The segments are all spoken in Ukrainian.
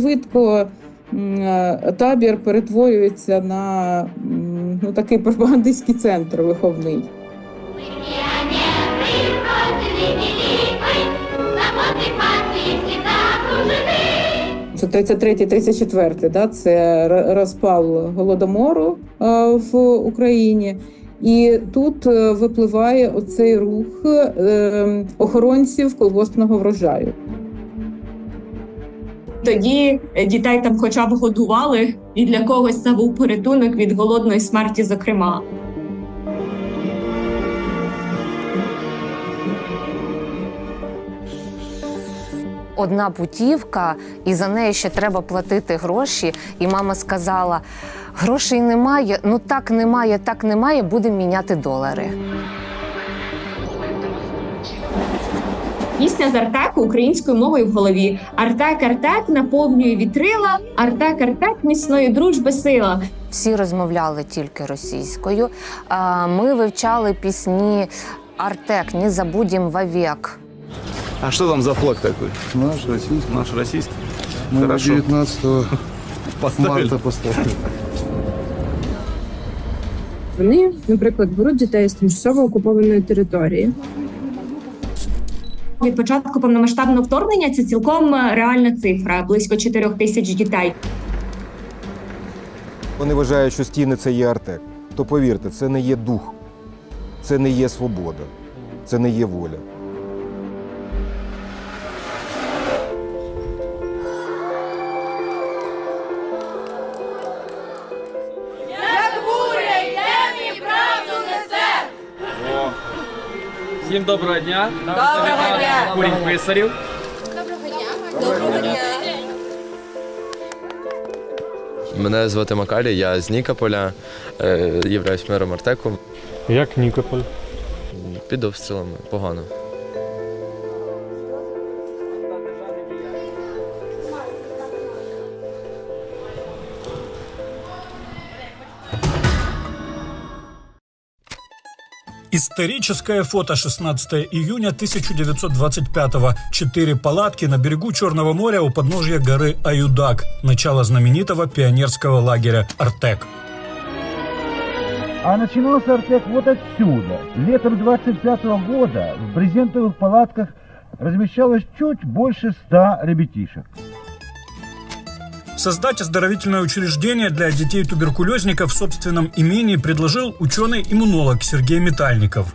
швидко е, табір перетворюється на ну, такий пропагандистський центр виховний. Це 33-34, да, це розпал голодомору е, в Україні. І тут е, випливає оцей рух охоронців колгоспного врожаю. Тоді е, дітей там хоча б годували, і для когось це був порятунок від голодної смерті, зокрема. Одна путівка, і за неї ще треба платити гроші. І мама сказала: грошей немає, ну так немає, так немає, будемо міняти долари. Пісня з Артеку українською мовою в голові. Артек, Артек наповнює вітрила, Артек, Артек міцної дружби сила. Всі розмовляли тільки російською. Ми вивчали пісні Артек, не забудем вовек. А что там за флаг такой? Наш российский. Наш российский? Мы его Хорошо. 19 Поставили. марта поставили. Вони, наприклад, беруть дітей з тимчасово окупованої території. Від початку повномасштабного вторгнення це цілком е, реальна цифра близько 4 тисяч дітей. Вони вважають, що стіни це є артек. То повірте, це не є дух, це не є свобода, це не є воля. Всім доброго дня. Доброго дня. Курінь писарів. Мене звати Макарій, я з Нікополя, е, являюсь мером Артеку. Як Нікополь? Під обстрілами погано. Историческое фото 16 июня 1925-го. Четыре палатки на берегу Черного моря у подножья горы Аюдак. Начало знаменитого пионерского лагеря «Артек». А начинался Артек вот отсюда. Летом 25 года в брезентовых палатках размещалось чуть больше ста ребятишек. Создать оздоровительное учреждение для детей-туберкулезников в собственном имении предложил ученый-иммунолог Сергей Метальников.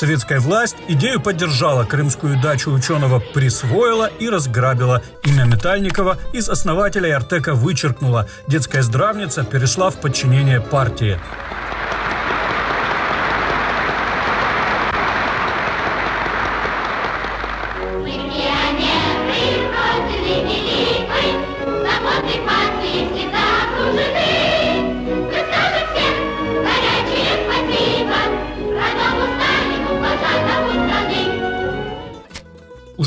Советская власть идею поддержала, крымскую дачу ученого присвоила и разграбила. Имя Метальникова из основателя Артека вычеркнула. Детская здравница перешла в подчинение партии.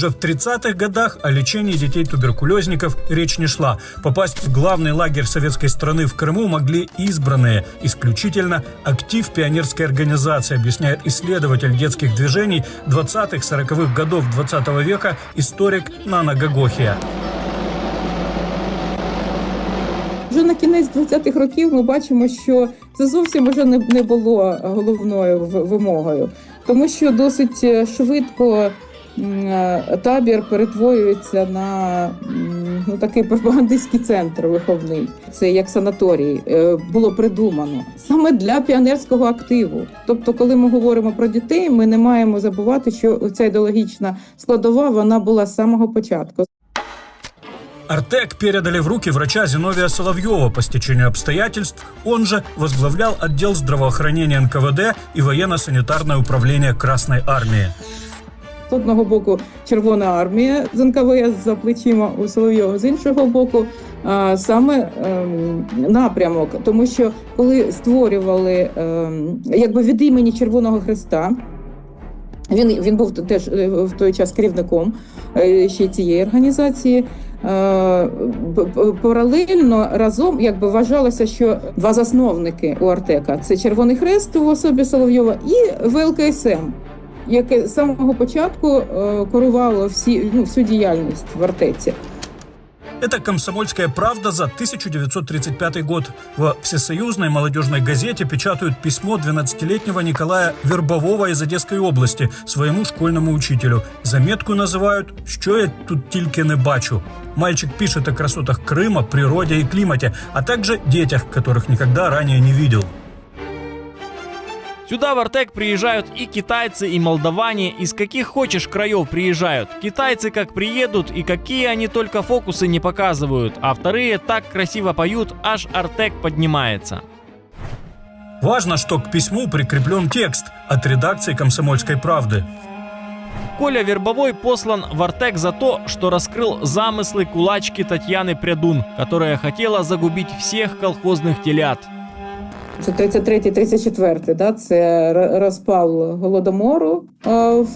Уже в 30-х годах о лечении детей-туберкулезников речь не шла. Попасть в главный лагерь советской страны в Крыму могли избранные, исключительно актив пионерской организации, объясняет исследователь детских движений 20-40-х годов 20 века историк Нана Гагохия. Вже на кінець 20-х років ми бачимо, що це зовсім вже не, не було головною в- вимогою, тому що досить е, швидко м, е, табір перетворюється на ну, такий пропагандистський центр виховний. Це як санаторій е, було придумано саме для піонерського активу. Тобто, коли ми говоримо про дітей, ми не маємо забувати, що ця ідеологічна складова вона була з самого початку. Артек передали в руки врача Зиновия Соловьева по стечению обстоятельств. Он же возглавлял отдел здравоохранения НКВД и военно-санитарное управление Красной Армии. Одного боку Червона армія з НКВС за плечима у Соловйова, з іншого боку, а, саме ем, напрямок. Тому що коли створювали ем, якби від імені Червоного Христа, він, він був теж е, в той час керівником е, ще цієї організації. е, паралельно разом якби вважалося, що два засновники у Артека це Червоний Хрест в особі Соловйова і ВЛКСМ, яке з самого початку е, керувало всі ну всю діяльність в Артеці. Это «Комсомольская правда» за 1935 год. В Всесоюзной молодежной газете печатают письмо 12-летнего Николая Вербового из Одесской области своему школьному учителю. Заметку называют «Що я тут тільки не бачу». Мальчик пишет о красотах Крыма, природе и климате, а также детях, которых никогда ранее не видел. Сюда в Артек приезжают и китайцы, и молдаване, из каких хочешь краев приезжают. Китайцы как приедут, и какие они только фокусы не показывают, а вторые так красиво поют, аж Артек поднимается. Важно, что к письму прикреплен текст от редакции «Комсомольской правды». Коля Вербовой послан в Артек за то, что раскрыл замыслы кулачки Татьяны Прядун, которая хотела загубить всех колхозных телят. Це 33-34, да, це розпал голодомору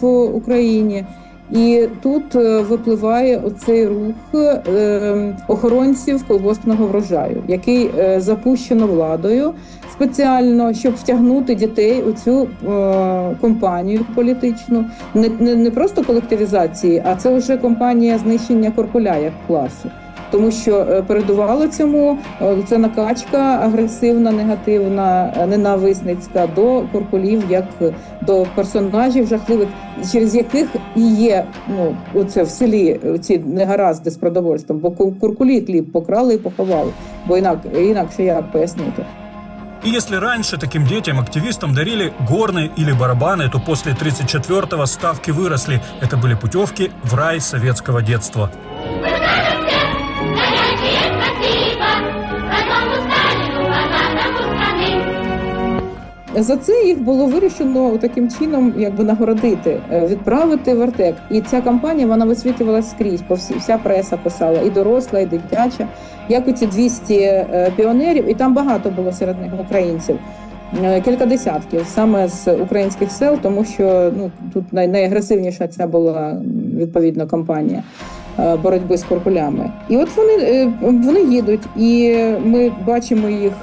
в Україні. І тут е, випливає оцей рух е, охоронців колгоспного врожаю, який е, запущено владою спеціально, щоб втягнути дітей у цю компанію політичну, не, не, не просто колективізації, а це вже компанія знищення корпуля як класу Тому що е, передувало цьому е, це накачка агресивна, негативна, е, ненависницька до корпулів, як до персонажів жахливих, через яких і є ну оце в селі ці негаразди з продовольством, бо ку- куркулі хліб покрали і поховали, бо інак інакше як пояснити. И если раньше таким детям, активистам дарили горны или барабаны, то после 34-го ставки выросли. Это были путевки в рай советского детства. За це їх було вирішено таким чином, якби нагородити, е, відправити в Артек. І ця кампанія вона висвітлювалася скрізь, по вся преса писала, і доросла, і дитяча. Як оці 200 е, піонерів, і там багато було серед них українців. Е, Кілька десятків саме з українських сел, тому що ну тут най- найагресивніша ця була відповідно кампанія боротьби з куркулями. І от вони, вони їдуть, і ми бачимо їх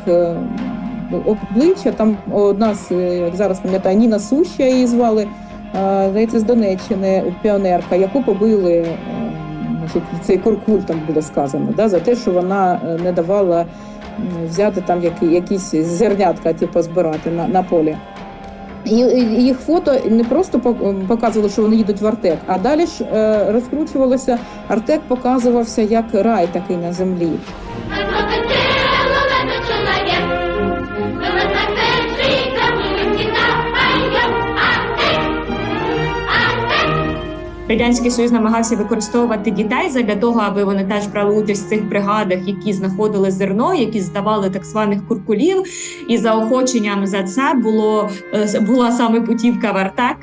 обличчя. Там одна з е, зараз пам'ятаю, Ніна Суща її звали, е, здається, з Донеччини, піонерка, яку побили. е, цей куркуль там було сказано, да, за те, що вона не давала взяти там які, якісь зернятка, типу, збирати на, на полі. І, їх фото не просто пок- показувало, що вони їдуть в Артек, а далі ж розкручувалося. Артек показувався як рай такий на землі. Радянський Союз намагався використовувати дітей задля того, аби вони теж брали участь в цих бригадах, які знаходили зерно, які здавали так званих куркулів. І заохоченням за це було е, була саме путівка в Артек.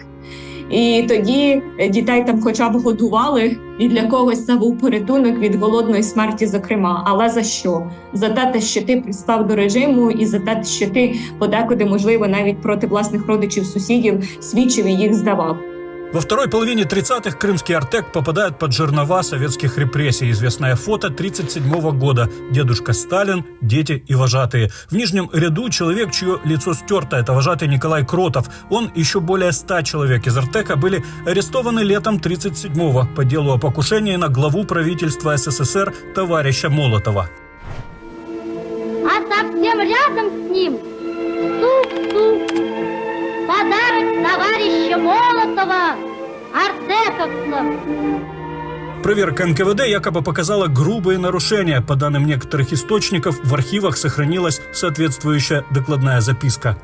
І тоді дітей там хоча б годували, і для когось це був порятунок від голодної смерті, зокрема. Але за що? За те, що ти пристав до режиму, і за те, що ти подекуди, можливо, навіть проти власних родичів, сусідів свідчив і їх здавав. Во второй половине 30-х крымский Артек попадает под жернова советских репрессий. Известное фото 37 года. Дедушка Сталин, дети и вожатые. В нижнем ряду человек, чье лицо стерто. Это вожатый Николай Кротов. Он еще более 100 человек из Артека были арестованы летом 37-го по делу о покушении на главу правительства СССР товарища Молотова. А совсем рядом с ним тук-тук. Подарок товарища Молотова, артековцам. Проверка НКВД якобы показала грубые нарушения. По данным некоторых источников, в архивах сохранилась соответствующая докладная записка.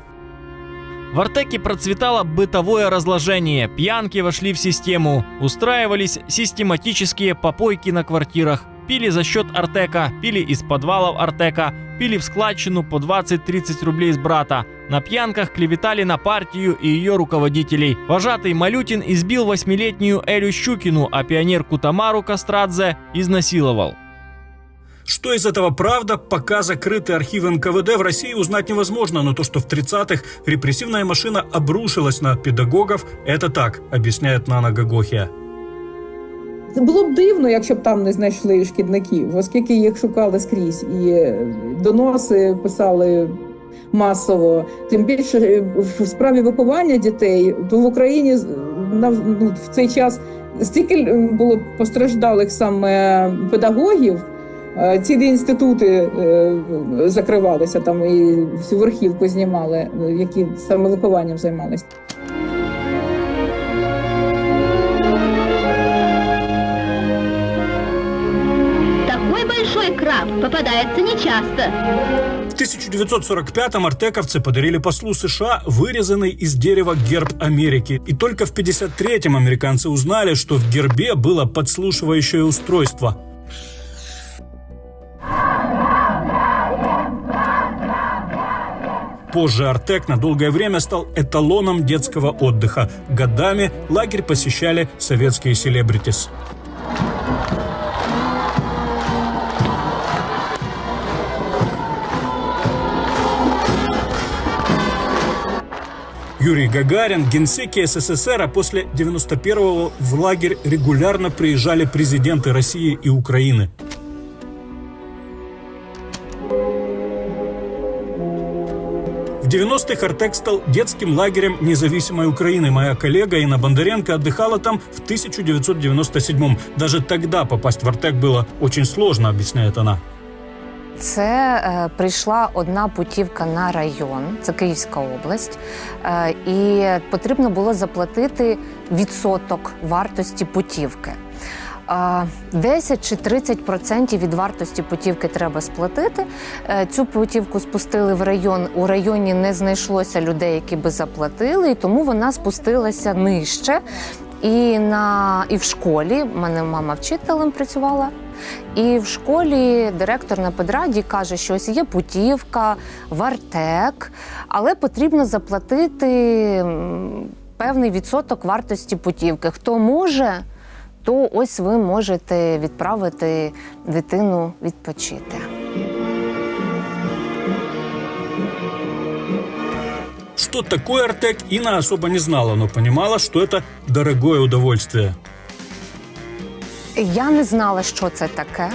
В Артеке процветало бытовое разложение, пьянки вошли в систему, устраивались систематические попойки на квартирах, пили за счет Артека, пили из подвалов Артека, пили в складчину по 20-30 рублей с брата. На пьянках клеветали на партию и ее руководителей. Вожатый Малютин избил восьмилетнюю Элю Щукину, а пионерку Тамару Кастрадзе изнасиловал. Что из этого правда, пока закрыты архивы НКВД в России узнать невозможно, но то, что в 30-х репрессивная машина обрушилась на педагогов, это так, объясняет Нана Гагохия. було б дивно, якщо б там не знайшли шкідників, оскільки їх шукали скрізь, і е, доноси писали масово. Тим більше е, в справі виховання дітей, то в Україні ну, в цей час стільки е, було постраждалих саме педагогів. е, Цілі інститути закривалися там і всю верхівку знімали, які саме вихованням займалися. Такой большой краб попадается нечасто. В 1945-м артековцы подарили послу США вырезанный из дерева герб Америки. И только в 1953-м американцы узнали, что в гербе было подслушивающее устройство. Позже Артек на долгое время стал эталоном детского отдыха. Годами лагерь посещали советские селебритис. Юрий Гагарин, генсеки СССР, а после 91-го в лагерь регулярно приезжали президенты России и Украины. В 90-х Артек стал детским лагерем независимой Украины. Моя коллега Инна Бондаренко отдыхала там в 1997-м. Даже тогда попасть в Артек было очень сложно, объясняет она. Це е, прийшла одна путівка на район, це Київська область, е, і потрібно було заплатити відсоток вартості путівки. Е, 10 чи 30 процентів від вартості путівки треба сплатити. Е, Цю путівку спустили в район. У районі не знайшлося людей, які би заплатили, і тому вона спустилася нижче. І на і в школі мене мама вчителем працювала. І в школі директор на педраді каже, що ось є путівка, вартек, але потрібно заплатити певний відсоток вартості путівки. Хто може, то ось ви можете відправити дитину відпочити. Что такое Артек, Инна особо не знала, но понимала, что это дорогое удовольствие. Я не знала, що це таке.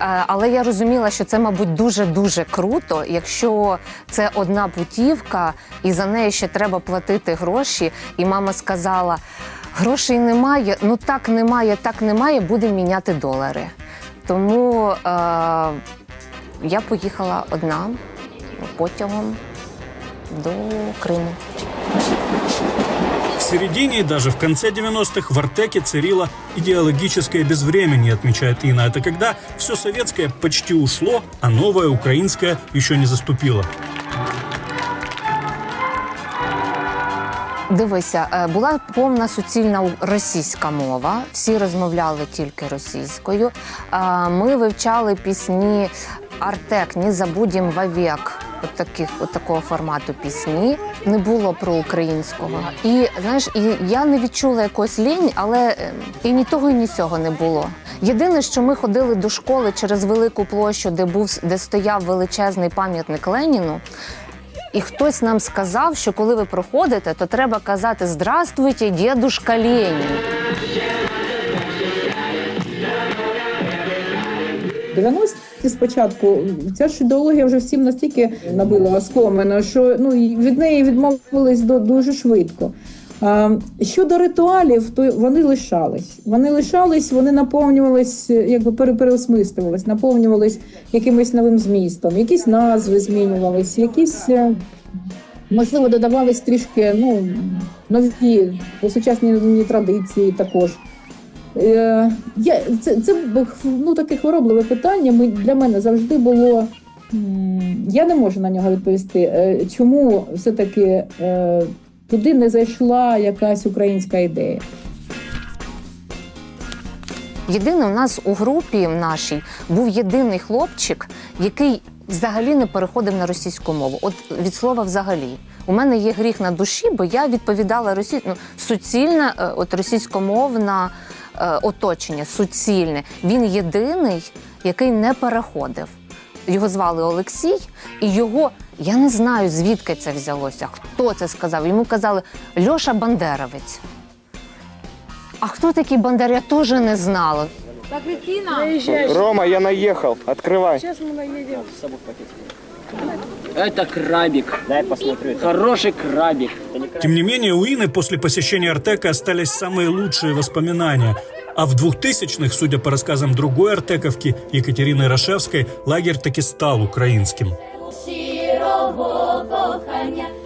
е, Але я розуміла, що це, мабуть, дуже дуже круто, якщо це одна путівка, і за неї ще треба платити гроші. І мама сказала: грошей немає, ну так немає, так немає, будемо міняти долари. Тому е, я поїхала одна потягом до Криму. Середине и даже в конце 90-х в Артеке царило идеологическое безвременье, отмечает Инна. Это когда все советское почти ушло, а новое украинское еще не заступило. Дивися, е, була повна суцільна російська мова. Всі розмовляли тільки російською. Е, Ми вивчали пісні Артек, не забудем вовек. От таких, от такого формату пісні не було про українського. І знаєш, і я не відчула якось лінь, але е, і ні того, і ні сього не було. Єдине, що ми ходили до школи через велику площу, де був де стояв величезний пам'ятник Леніну. І хтось нам сказав, що коли ви проходите, то треба казати Здравствуйте, дідушка Ленін. 90-ті спочатку ця ж ідеологія вже всім настільки набила оскомину, що ну від неї відмовились до дуже швидко. Щодо ритуалів, то вони лишались. Вони лишались, вони наповнювались, якби пере- переосмислювались, наповнювались якимось новим змістом, якісь назви змінювались, якісь. е, Можливо, додавались трішки ну, нові сучасні традиції також. Е, я, це, це ну, таке хворобливе питання. Ми, для мене завжди було. Я не можу на нього відповісти. Е, Чому все-таки е, туди не зайшла якась українська ідея? Єдине, у нас у групі нашій був єдиний хлопчик, який взагалі не переходив на російську мову. От від слова взагалі. У мене є гріх на душі, бо я відповідала росі... ну, суцільне, е, от російськомовна оточення, суцільне. Він єдиний, який не переходив. Його звали Олексій, і його я не знаю звідки це взялося. Хто це сказав? Йому казали Льоша Бандеровець. А хто такий Бондар, я теж не знала. Рома, я наехал. Открывай. Это крабик. Дай посмотрю. Хороший крабик. Тем не менее, у Ины после посещения Артека остались самые лучшие воспоминания. А в 2000-х, судя по рассказам другой артековки, Екатерины Рашевской, лагерь таки стал украинским.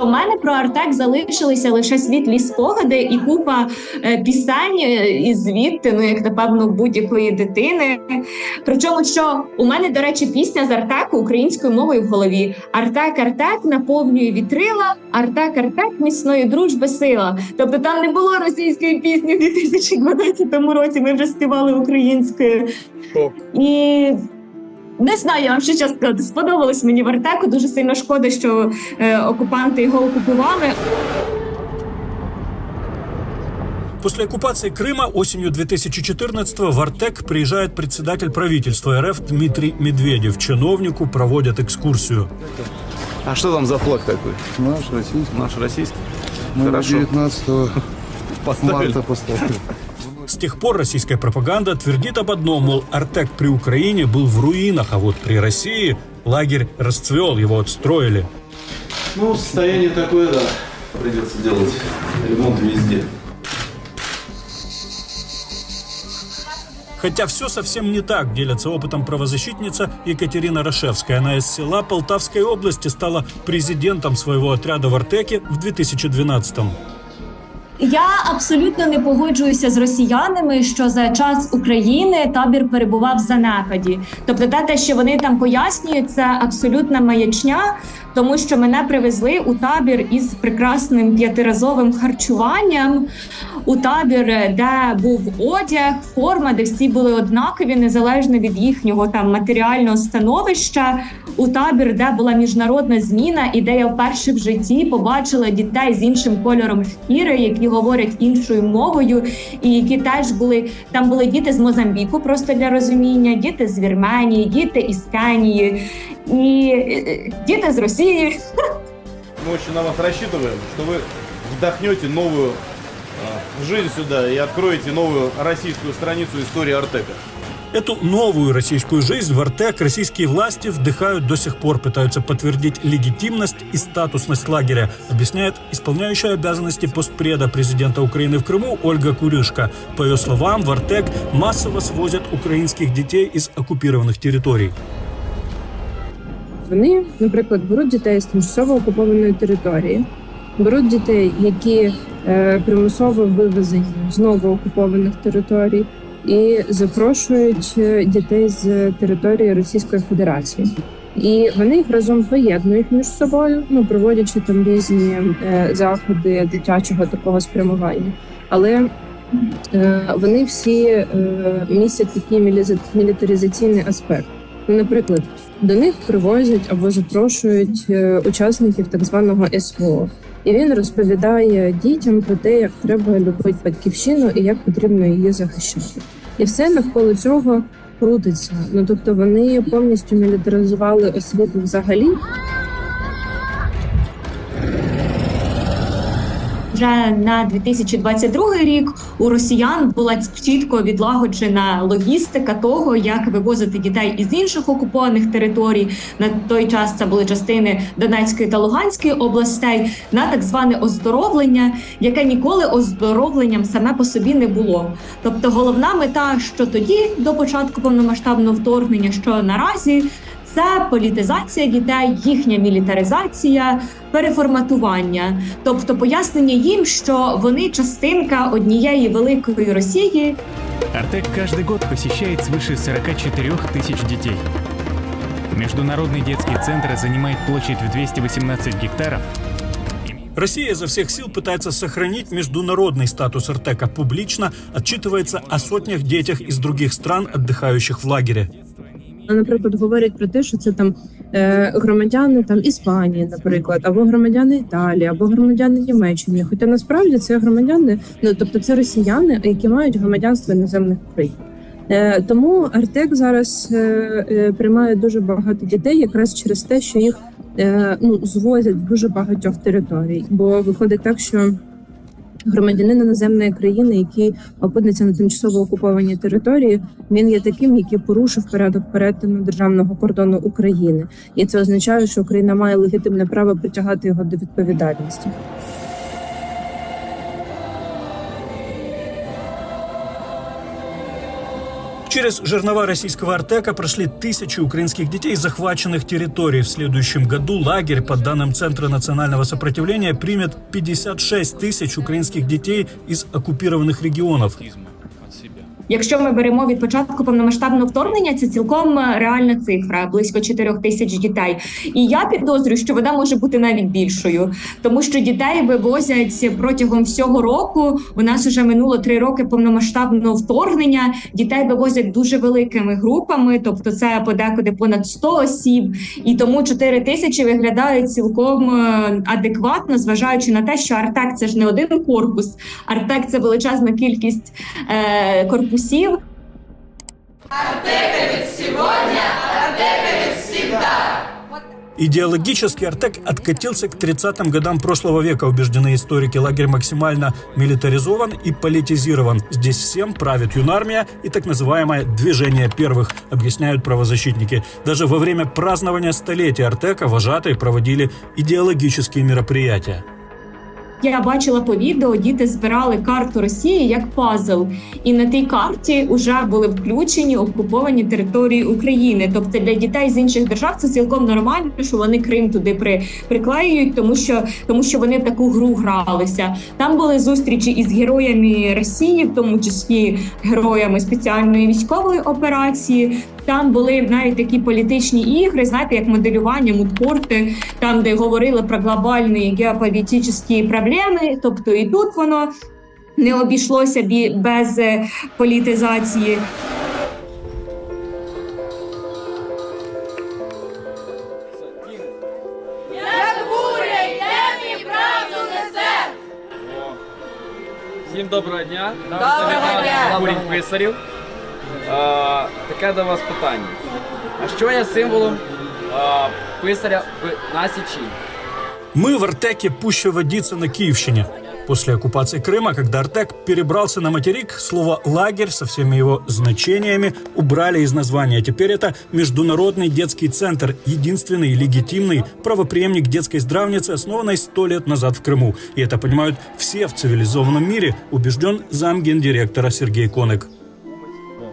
У мене про Артек залишилися лише світлі спогади і купа е, пісень е, і звідти, ну як напевно, будь-якої дитини. Причому, що у мене, до речі, пісня з Артеку українською мовою в голові. Артек, Артек наповнює вітрила, Артек, Артек міцної дружби сила. Тобто там не було російської пісні в 2012 році. Ми вже співали українською. І не знаю, я вам ще час сказати. Сподобалось мені в Артеку. Дуже сильно шкода, що е, окупанти його окупували. После оккупации Крыма осенью 2014-го в Артек приезжает председатель правительства РФ Дмитрий Медведев. Чиновнику проводят экскурсию. А что там за флаг такой? Наш российский. Наш российский? Мы Хорошо. 19 Поставили. поставили. С тех пор российская пропаганда твердит об одном, мол, Артек при Украине был в руинах, а вот при России лагерь расцвел, его отстроили. Ну, состояние такое, да. Придется делать ремонт везде. Хотя все совсем не так, делится опытом правозащитница Екатерина Рашевская. Она из села Полтавской области стала президентом своего отряда в Артеке в 2012-м. Я абсолютно не погоджуюся з росіянами, що за час України табір перебував в занепаді. Тобто, те, те, що вони там пояснюють, це абсолютна маячня, тому що мене привезли у табір із прекрасним п'ятиразовим харчуванням У табір, де був одяг, форма, де всі були однакові, незалежно від їхнього там матеріального становища. У табір, де була міжнародна зміна, і де я вперше в житті побачила дітей з іншим кольором шкіри, які говорять іншою мовою, і які теж були там були діти з Мозамбіку, просто для розуміння, діти з Вірменії, діти із Кенії і е, діти з Росії. Мы очень на вас рассчитываем, что вы вдохнете новую а, жизнь сюда и откроете новую российскую страницу истории Артека. Эту новую российскую жизнь в Артек российские власти вдыхают до сих пор, пытаются подтвердить легитимность и статусность лагеря, объясняет исполняющая обязанности постпреда президента Украины в Крыму Ольга Курышко. По ее словам, в Артек массово свозят украинских детей из оккупированных территорий. Вони, наприклад, беруть дітей з тимчасово окупованої території, беруть дітей, які е, примусово вивезені з новоокупованих територій, і запрошують е, дітей з території Російської Федерації. І вони їх разом поєднують між собою, ну проводячи там різні е, заходи дитячого такого спрямування. Але е, вони всі е, містять такий міліза- мілітаризаційний аспект. Ну, наприклад, до них привозять або запрошують е, учасників так званого СВО. І він розповідає дітям про те, як треба любити батьківщину і як потрібно її захищати. І все навколо цього крутиться. Ну тобто вони повністю мілітаризували освіту взагалі. Вже на 2022 рік у росіян була чітко відлагоджена логістика того, як вивозити дітей із інших окупованих територій. На той час це були частини Донецької та Луганської областей на так зване оздоровлення, яке ніколи оздоровленням саме по собі не було. Тобто, головна мета, що тоді до початку повномасштабного вторгнення, що наразі Це політизація дітей, їхня мілітаризація, переформатування, тобто пояснення їм, що вони частинка однієї великої Росії, Артек каждый год посещает свыше 44 тысяч детей. Международный детский центр занимает площадь в 218 гектаров. Россия изо всех сил пытается сохранить международный статус Артека. Публично отчитывается о сотнях детях из других стран, отдыхающих в лагере. Наприклад, говорять про те, що це там е, громадяни там Іспанії, наприклад, або громадяни Італії, або громадяни Німеччини. Хоча насправді це громадяни, ну тобто це росіяни, які мають громадянство іноземних країн. Е, тому Артек зараз е, приймає дуже багато дітей, якраз через те, що їх ну звозять дуже багатьох територій. Бо виходить так, що громадянин іноземної країни, який опиниться на тимчасово окупованій території, він є таким, який порушив порядок перетину державного кордону України, і це означає, що Україна має легітимне право притягати його до відповідальності. Через жернова российского Артека прошли тысячи украинских детей захваченных территорий. В следующем году лагерь, по данным Центра национального сопротивления, примет 56 тысяч украинских детей из оккупированных регионов. Якщо ми беремо від початку повномасштабного вторгнення, це цілком е, реальна цифра близько 4 тисяч дітей. І я підозрюю, що вона може бути навіть більшою, тому що дітей вивозять протягом всього року. У нас вже минуло три роки повномасштабного вторгнення. Дітей вивозять дуже великими групами, тобто це подекуди понад 100 осіб, і тому 4 тисячі виглядають цілком е, адекватно, зважаючи на те, що Артек це ж не один корпус, Артек це величезна кількість е, корпусів. Идеологический Артек откатился к 30-м годам прошлого века, убеждены историки. Лагерь максимально милитаризован и политизирован. Здесь всем правит юнармия и так называемое «движение первых», объясняют правозащитники. Даже во время празднования столетия Артека вожатые проводили идеологические мероприятия. Я бачила по відео, діти збирали карту Росії як пазл, і на тій карті вже були включені окуповані території України. Тобто для дітей з інших держав це цілком нормально, що вони Крим туди при, приклеюють, тому що тому що вони в таку гру гралися. Там були зустрічі із героями Росії, в тому числі героями спеціальної військової операції. Там були навіть такі політичні ігри, знаєте, як моделювання, мудкорти, там, де говорили про глобальні геополітичні проблеми. Тобто і тут воно не обійшлося бі- без е, політизації. Всім доброго дня. Доброго дня. Курінь писарів. А, таке до вас питання. А що є символом а, писаря в Насічі? Мы в Артеке пуще водиться на Киевщине. После оккупации Крыма, когда Артек перебрался на материк, слово «лагерь» со всеми его значениями убрали из названия. Теперь это Международный детский центр, единственный и легитимный правопреемник детской здравницы, основанной сто лет назад в Крыму. И это понимают все в цивилизованном мире, убежден замгендиректора Сергей Коник.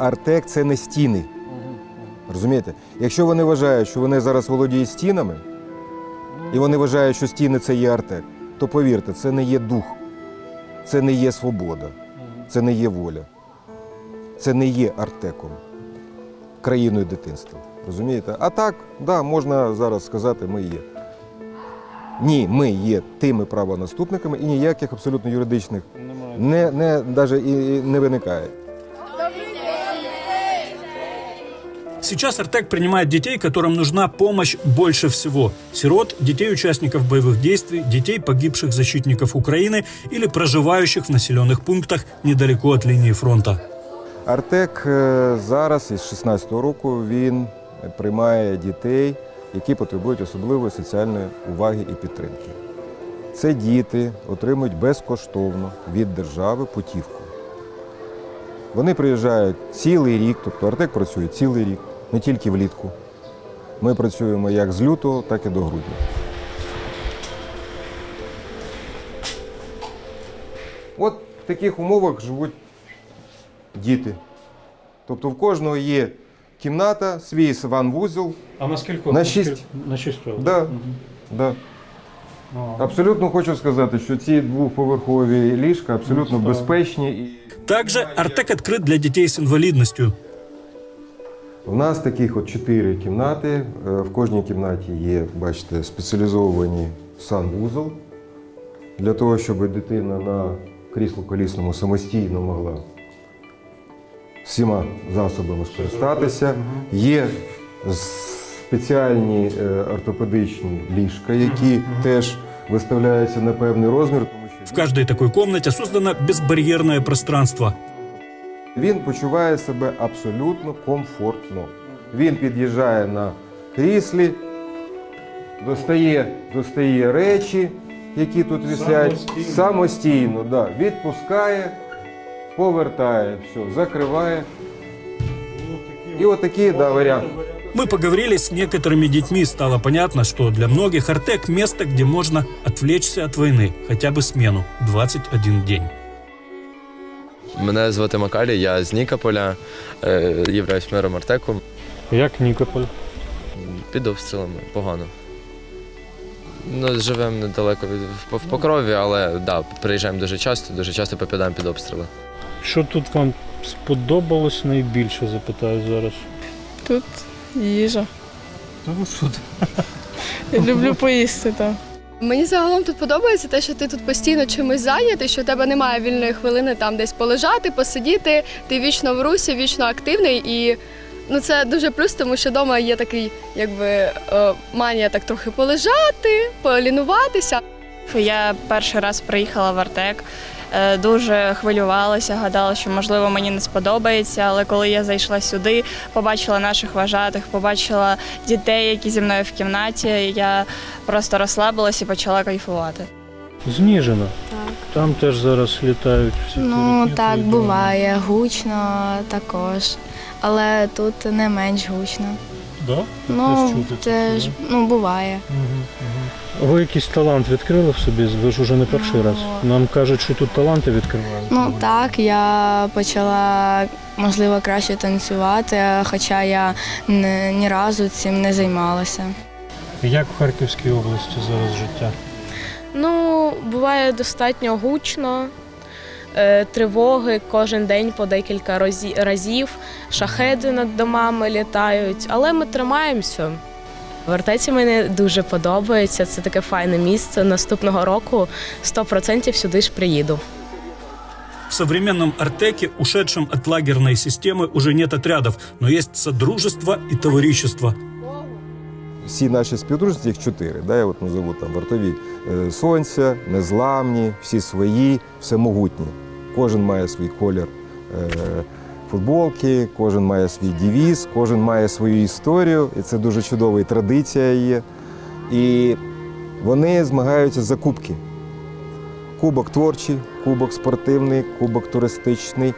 Артек це не стіни. Розумієте? Якщо вони вважають, що вони зараз володіють стінами, і вони вважають, що стіни це є Артек, то повірте, це не є дух, це не є свобода, це не є воля, це не є Артеком, країною дитинства. Розумієте? А так, да, можна зараз сказати, ми є. Ні, ми є тими правонаступниками і ніяких абсолютно юридичних не, не, даже і і не виникає. Сейчас Артек принимает детей, которым нужна помощь больше всего. Сирот, детей участников боевых действий, детей погибших защитников Украины или проживающих в населенных пунктах недалеко от линии фронта. Артек е, зараз із 16-го року він приймає дітей, які потребують особливої соціальної уваги і підтримки. Це діти отримують безкоштовно від держави путівку. Вони приїжджають цілий рік, тобто Артек працює цілий рік, не тільки влітку. Ми працюємо як з лютого, так і до грудня. От в таких умовах живуть діти. Тобто в кожного є кімната, свій ванвузол. А на сколько? На шість. На шесть. Да, да. Абсолютно хочу сказати, що ці двоповерхові ліжка абсолютно безпечні. І Также Артек открыт для детей с инвалидностью. В нас таких от чотири кімнати. Е, В кожній кімнаті є, бачите, спеціалізовані санвузол для того, щоб дитина на крісло колісному самостійно могла всіма засобами скористатися. Є спеціальні е, ортопедичні ліжка, які теж виставляються на певний розмір, В каждой такой комнате создано безбарьерное пространство. Він почуває себе абсолютно комфортно. Він під'їжджає на кріслі, достає, достає речі які тут висять, Самостійно. самостійно да, відпускає, повертає, все, закриває. І отакий да, варіант. Мы поговорили с некоторыми детьми, стало понятно, что для многих Артек – место, где можно отвлечься от войны, хотя бы смену, 21 день. Мене звати Макалій, я з Нікополя, е, являюсь мером Артеку. Як Нікополь? Під обстрілами, погано. Ну, живемо недалеко від в, в Покрові, але да, приїжджаємо дуже часто, дуже часто попадаємо під обстріли. Що тут вам сподобалось найбільше, запитаю зараз. Тут їжа. Тому що Я люблю поїсти там. Мені загалом тут подобається те, що ти тут постійно чимось зайнятий, що в тебе немає вільної хвилини там десь полежати, посидіти. Ти вічно в русі, вічно активний і. Ну, це дуже плюс, тому що вдома є такий, якби е, манія так трохи полежати, полінуватися. Я перший раз приїхала в Артек, дуже хвилювалася, гадала, що можливо мені не сподобається. Але коли я зайшла сюди, побачила наших вважатих, побачила дітей, які зі мною в кімнаті, я просто розслабилась і почала кайфувати. Зніжено. Так. Там теж зараз літають всі. Ну так буває, гучно також, але тут не менш гучно. Да? Ну теж ну буває. Ви якийсь талант відкрили в собі? Ви ж уже не перший раз. Нам кажуть, що тут таланти відкривають. Ну так, я почала можливо краще танцювати, хоча я ні, ні разу цим не займалася. Як в Харківській області зараз життя? Ну, буває достатньо гучно. Е, Тривоги кожен день по декілька разів, шахеди над домами літають, але ми тримаємося. Вертеці мені дуже подобається. Це таке файне місце. Наступного року 100% сюди ж приїду. В современном Артеке, ушедшем от лагерной системы, уже нет отрядов, но есть содружество и товарищество. Всі наші співдружності, їх чотири, да, я от назову там вартові е, сонця, незламні, всі свої, всемогутні. Кожен має свій колір е, футболки, кожен має свій девіз, кожен має свою історію, і це дуже чудова і традиція є. І вони змагаються за кубки. Кубок творчий, кубок спортивний, кубок туристичний,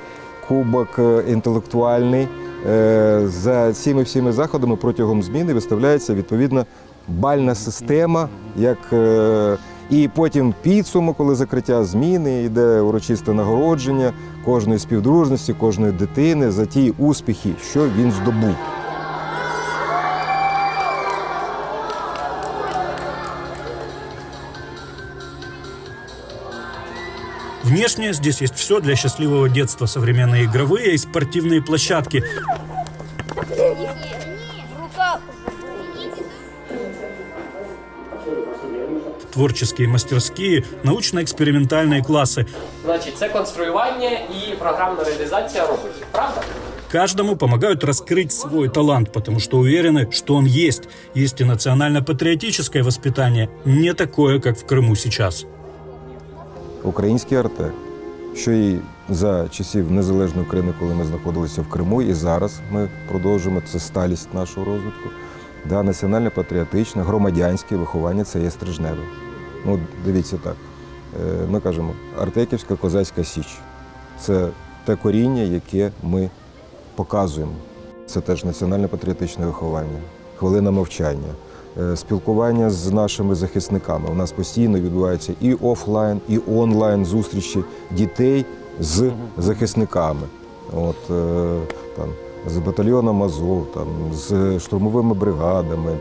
кубок е, інтелектуальний. Е, За цими всіми заходами протягом зміни виставляється відповідна бальна система, як е, і потім підсумок, коли закриття зміни, йде урочисте нагородження кожної співдружності, кожної дитини за ті успіхи, що він здобув. Внешне здесь есть все для счастливого детства. Современные игровые и спортивные площадки. Творческие мастерские, научно-экспериментальные классы. Значить, це конструювання і програмна реалізація роботів, правда? Каждому помогают раскрыть свой талант, потому что уверены, что он есть. Есть и национально-патриотическое воспитание, не такое, как в Крыму сейчас. Український артек, що і за часів незалежної України, коли ми знаходилися в Криму, і зараз ми продовжуємо це сталість нашого розвитку. Да, національно-патріотичне, громадянське виховання це є стрижневе. Ну, дивіться так. Е, Ми кажемо, Артеківська козацька січ. Це те коріння, яке ми показуємо. Це теж національно-патріотичне виховання, хвилина мовчання, спілкування з нашими захисниками. У нас постійно відбуваються і офлайн, і онлайн зустрічі дітей з захисниками. От, е, там, з батальйоном Азов, там, з штурмовими бригадами.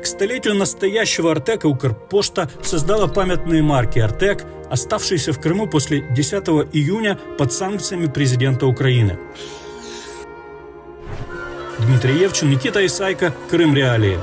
К столетию настоящего Артека Укрпошта создала памятные марки «Артек», оставшиеся в Крыму после 10 июня под санкциями президента Украины. Дмитрий Евчин, Никита Исайко, Крым Реалии.